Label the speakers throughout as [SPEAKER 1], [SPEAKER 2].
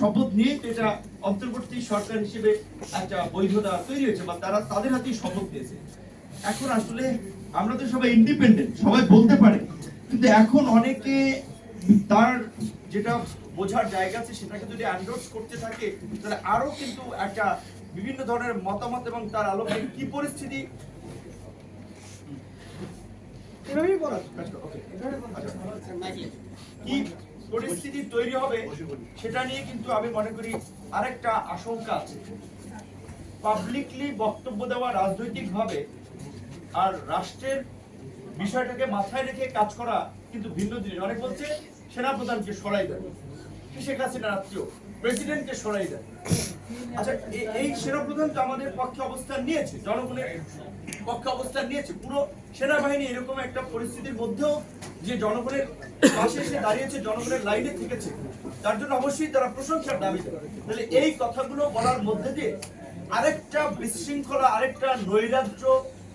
[SPEAKER 1] শপথ নিয়ে এটা অন্তর্বর্তী সরকার হিসেবে একটা বৈধতা তৈরি হয়েছে বা তারা তাদের হাতেই শপথ নিয়েছে এখন আসলে আমরা তো সবাই ইন্ডিপেন্ডেন্ট সবাই বলতে পারে। কিন্তু এখন অনেকে তার যেটা বোঝার জায়গা আছে সেটাকে যদি অ্যান্ডোর্স করতে থাকে তাহলে আরও কিন্তু একটা বিভিন্ন ধরনের মতামত এবং তার আলোকে কি পরিস্থিতি? বলা কি পরিস্থিতি তৈরি হবে, সেটা নিয়ে কিন্তু আমি মনে করি আরেকটা আশঙ্কা আছে। পাবলিকলি বক্তব্য দেওয়া রাজনৈতিকভাবে আর রাষ্ট্রের বিষয়টাকে মাথায় রেখে কাজ করা কিন্তু ভিন্ন জিনিস। অনেক বলছে, সেনাপ্রধানকে সরাই দেয় শেখ হাসিনার আত্মীয় প্রেসিডেন্টকে সরাই দেয় আচ্ছা এই কথাগুলো বলার মধ্যে দিয়ে আরেকটা বিশৃঙ্খলা, আরেকটা নৈরাজ্য,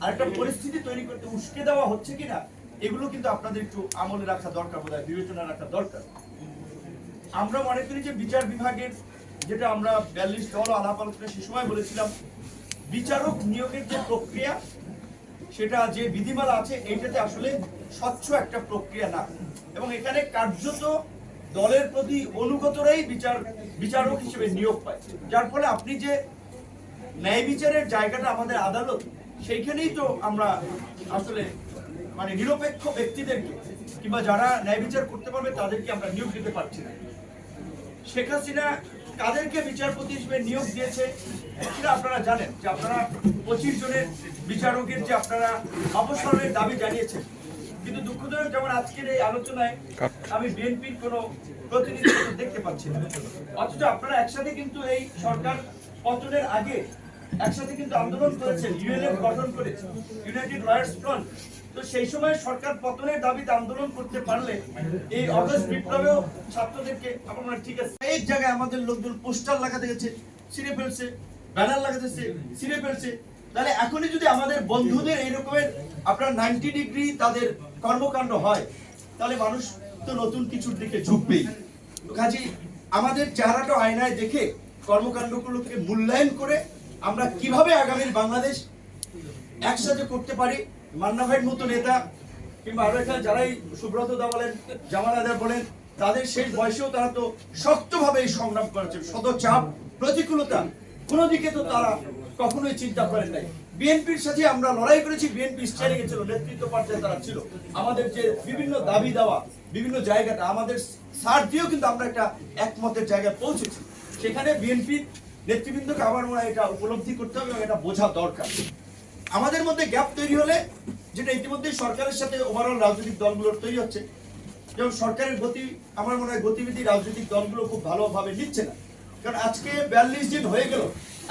[SPEAKER 1] আরেকটা পরিস্থিতি তৈরি করতে উস্কে দেওয়া হচ্ছে কিনা, এগুলো কিন্তু আপনাদের একটু আমলে রাখা দরকার বোধ বিবেচনা রাখা দরকার। আমরা মনে করি যে বিচার বিভাগের যেটা আমরা বিয়াল্লিশ দল আলাপ আলোচনা সে সময় বলেছিলাম, বিচারক নিয়োগের যে প্রক্রিয়া, সেটা যে বিধিমালা আছে, এইটাতে আসলে স্বচ্ছ একটা প্রক্রিয়া না। এবং এখানে কার্যত দলের প্রতি অনুগতরাই বিচার, বিচারক হিসেবে নিয়োগ পায়। যার ফলে আপনি যে ন্যায় বিচারের জায়গাটা আমাদের আদালত, সেইখানেই তো আমরা আসলে মানে নিরপেক্ষ ব্যক্তিদেরকে কিংবা যারা ন্যায় বিচার করতে পারবে তাদেরকে আমরা নিয়োগ দিতে পারছি না। শেখ হাসিনা কাদেরকে বিচারপতি হিসেবে নিয়োগ দিয়েছে, সেটা আপনারা জানেন যে আপনারা পঁচিশ জনের বিচারকের যে আপনারা অবসরের দাবি জানিয়েছেন। কিন্তু দুঃখজনক যেমন আজকের এই আলোচনায় আমি বিএনপির কোনো প্রতিনিধি দেখতে পাচ্ছি না। অথচ আপনারা একসাথে কিন্তু এই সরকার পতনের আগে একসাথে কিন্তু আন্দোলন করেছেন ইউএনএফ গঠন করেছে ইউনাইটেড লয়ার্স ফ্রন্ট তো সেই সময় সরকার পতনের দাবিতে আন্দোলন করতে পারলে এই অগস্ট বিপ্লবেও ছাত্রদেরকে হয় ঠিক আছে। এই জায়গায় আমাদের লোকজন পোস্টার লাগাতে গেছে, ছিঁড়ে ফেলছে, ব্যানার লাগাতেছে ছিঁড়ে ফেলছে। তাহলে এখনই যদি আমাদের বন্ধুদের এইরকমের আপনার নাইনটি ডিগ্রি তাদের কর্মকাণ্ড হয়, তাহলে মানুষ তো নতুন কিছুর দিকে ঝুঁকবেই। কাজে আমাদের চেহারাটা আয়নায় দেখে কর্মকাণ্ডগুলোকে মূল্যায়ন করে আমরা কীভাবে আগামীর বাংলাদেশ একসাথে করতে পারি? মান্না ভাইয়ের মতো নেতা কিংবা আরও এখানে যারাই সুব্রত দা বলেন, জামাল আদা বলেন, তাদের শেষ বয়সেও তারা তো শক্তভাবে এই সংগ্রাম করেছেন শত চাপ, প্রতিকূলতা, কোনো দিকে তো তারা কখনোই চিন্তা করেন নাই। বিএনপির সাথে আমরা লড়াই করেছি, বিএনপি স্টাইলে গেছিল, নেতৃত্ব পর্যায়ে তারা ছিল। আমাদের যে বিভিন্ন দাবি দেওয়া, বিভিন্ন জায়গাটা, আমাদের সার দিয়েও কিন্তু আমরা একটা একমতের জায়গায় পৌঁছেছি। সেখানে বিএনপির নেতৃবৃন্দকে মনে হয় এটা উপলব্ধি করতে হবে এবং এটা বোঝা দরকার। আমাদের মধ্যে গ্যাপ তৈরি হলে, যেটা ইতিমধ্যে সরকারের সাথে ওভারঅল রাজনৈতিক দলগুলোর তৈরি হচ্ছে, যেমন সরকারের গতি, আমার মনে হয় গতিবিধি রাজনৈতিক দলগুলো খুব ভালোভাবে নিচ্ছে না। কারণ আজকে বিয়াল্লিশ দিন হয়ে গেল,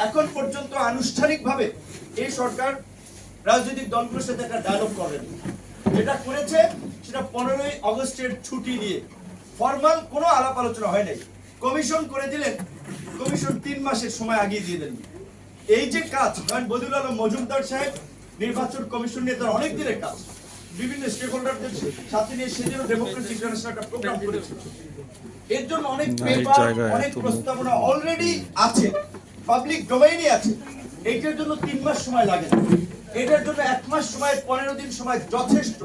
[SPEAKER 1] এখন পর্যন্ত আনুষ্ঠানিকভাবে এই সরকার রাজনৈতিক দলগুলোর সাথে একটা ডায়লগ করেন। যেটা করেছে সেটা পনেরোই আগস্টের ছুটি নিয়ে। ফর্মাল কোনো আলাপ আলোচনা হয় নাই। কমিশন করে দিলেন কমিশন তিন মাসের সময় আগিয়ে দিয়ে দেন এই যে কাজ কারণ বদিউল আলম মজুমদার সাহেব নির্বাচন কমিশন নিয়ে তার অনেক দিনের কাজ। বিভিন্ন স্টেক হোল্ডারদের সাথে নিয়ে সেজন্য ডেমোক্রেসি ইন্টারন্যাশনাল একটা প্রোগ্রাম করেছে। এর জন্য অনেক পেপার অনেক প্রস্তাবনা অলরেডি আছে। পাবলিক ডোমেইনে আছে। এইটার জন্য তিন মাস সময় লাগে। এটার জন্য এক মাস সময় পনেরো দিন সময় যথেষ্ট।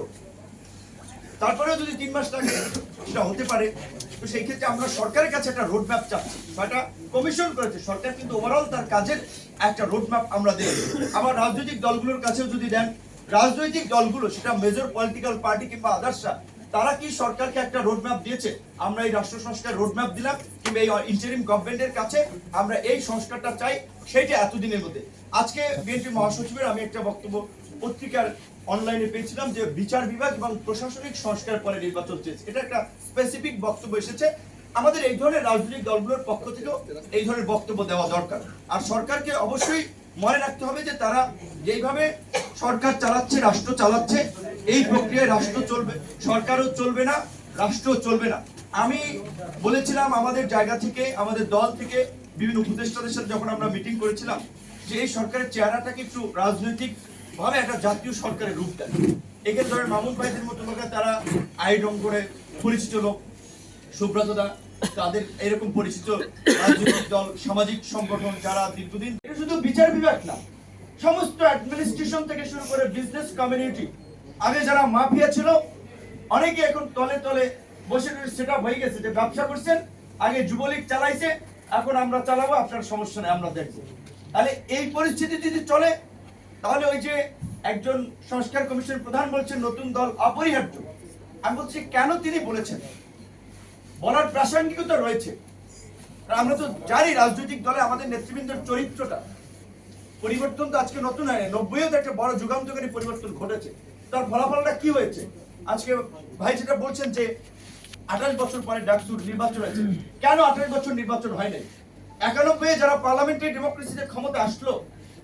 [SPEAKER 1] তারপরেও যদি তিন মাস লাগে, সেটা হতে পারে। তো সেই ক্ষেত্রে আমরা সরকারের কাছে একটা রোড ম্যাপ চাচ্ছি। ছয়টা কমিশন করেছে। সরকার কিন্তু ওভারঅল তার কাজের একটা রোড ম্যাপ আমরা দেব। আবার রাজনৈতিক দলগুলোর কাছেও যদি দেন, রাজনৈতিক দলগুলো, সেটা মেজর পলিটিক্যাল পার্টি কিংবা আদার্সরা তারা কি সরকারকে একটা রোড ম্যাপ দিয়েছে? আমরা এই রাষ্ট্র সংস্কার রোড ম্যাপ দিলাম, কিংবা এই ইন্টারিম গভর্নমেন্টের কাছে আমরা এই সংস্কারটা চাই। সেইটা এতদিনের মধ্যে। আজকে বিএনপি মহাসচিবের আমি একটা বক্তব্য পত্রিকার অনলাইনে পেয়েছিলাম যে বিচার বিভাগ এবং প্রশাসনিক সংস্কার পরে নির্বাচন চেয়েছে। এটা একটা স্পেসিফিক বক্তব্য এসেছে। আমাদের এই ধরনের রাজনৈতিক দলগুলোর পক্ষ থেকেও এই ধরনের বক্তব্য দেওয়া দরকার। আর সরকারকে অবশ্যই মনে রাখতে হবে যে তারা যেইভাবে সরকার চালাচ্ছে, রাষ্ট্র চালাচ্ছে, এই প্রক্রিয়ায় রাষ্ট্র চলবে। সরকারও চলবে না রাষ্ট্র চলবে না। আমি বলেছিলাম আমাদের জায়গা থেকে, আমাদের দল থেকে বিভিন্ন উপদেষ্টাদের সাথে যখন আমরা মিটিং করেছিলাম, যে এই সরকারের চেহারাটাকে একটু রাজনৈতিক ভাবে একটা জাতীয় সরকারের রূপ দেয়। এখানে ধরেন মামুন ভাইদের মতো লোকেরা তারা আইন করে পরিচিত লোক, সুব্রত দা, তাদের এরকম পরিচিত রাজনৈতিক দল, সামাজিক সংগঠন যারা দীর্ঘদিন এটা শুধু বিচার বিভাগ না, সমস্ত অ্যাডমিনিস্ট্রেশন থেকে শুরু করে বিজনেস কমিউনিটি আগে যারা মাফিয়া ছিল, অনেকে এখন তলে তলে বসে সেটা হয়ে গেছে যে ব্যবসা করছেন, আগে যুবলীগ চালাইছে এখন আমরা চালাবো, আপনার সমস্যা নেই, আমরা দেখব। তাহলে এই পরিস্থিতি যদি চলে, তাহলে ওই যে একজন সংস্কার কমিশনের প্রধান বলছেন, নতুন দল অপরিহার্য। আমি বলছি, কেন তিনি বলেছেন? বলার প্রাসঙ্গিকতা রয়েছে। আমরা তো জানি রাজনৈতিক দলে আমাদের নেতৃবৃন্দের চরিত্রটা। পরিবর্তন তো আজকে নতুন হয় নব্বইও তো একটা বড় যুগান্তকারী পরিবর্তন ঘটেছে। তার ফলাফলটা কি হয়েছে? আজকে ভাই যেটা বলছেন যে আঠাশ বছর পরে ডাকসুর নির্বাচন হয়েছে। কেন আঠাশ বছর নির্বাচন হয় নাই? একানব্বই যারা পার্লামেন্টারি ডেমোক্রেসিতে ক্ষমতা আসলো,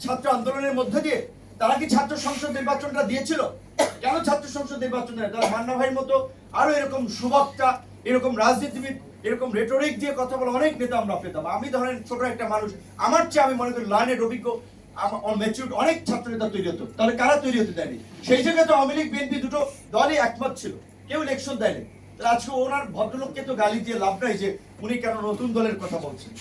[SPEAKER 1] ছাত্র আন্দোলনের মধ্যে দিয়ে, তারা কি ছাত্র সংসদ নির্বাচনটা দিয়েছিল? কেন ছাত্র সংসদ নির্বাচন তারা মান্না ভাইয়ের মতো আরও এরকম সুবক্তা, এরকম রাজনীতিবিদ, এরকম রেটরিক দিয়ে কথা বলা অনেক নেতা আমরা পেতাম। আমি ধরেন ছোট একটা মানুষ, আমার চেয়ে আমি মনে করি লার্নের অভিজ্ঞ ম্যাচিউর অনেক ছাত্র নেতা তৈরি হতো। তাহলে কারা তৈরি হতে দেয়নি? সেই জায়গায় তো আওয়ামী লীগ, বিএনপি দুটো দলই একমত ছিল। কেউ ইলেকশন দেয়নি। আজকে ওনার ভদ্রলোককে তো গালি দিয়ে লাভ নাই যে উনি কেন নতুন দলের কথা বলছেন।